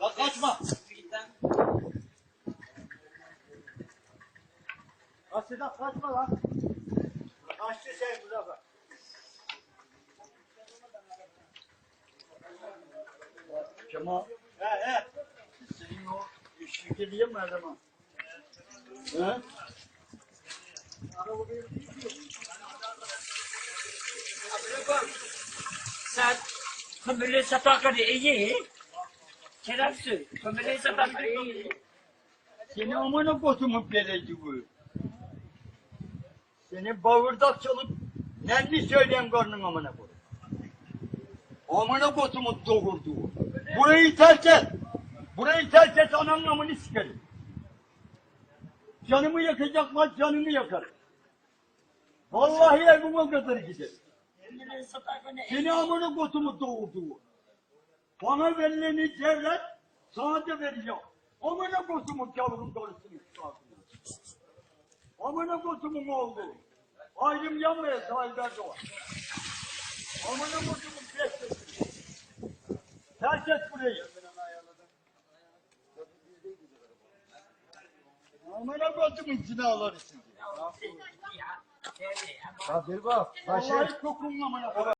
Bak kaçma. Kaçma kaçma lan. Kaçtı şey bu sefer. Kemal. He he. Senin o işi diye mi her zaman? He? Sen kömürlüğü satarken iyi. Şerefsiz. Kömürlüğü satarken iyi. Seni amına kodumun beledi bu. Seni bağırdak çalıp nenni söyleyen karnın amına koy. Amına kodumun doğurdu. Burayı terk et. Burayı terk et ananın amını sikerim. Canımı yakacaklar canımı yakarım. Vallahi evime kadar gider. Seni amına kodumu doğurdu. Bana verileni devlet sana da vereceğim. Amına kodumun yavrum karısını çıkartın. Amına kodumun oğlu. Ayrım yanmaya sahipler doğar. Amına kodumun beslesin. Terk et burayı. Amına kodumun silahları sizi. Ya, ya, ya. Vallahi amına kodumun.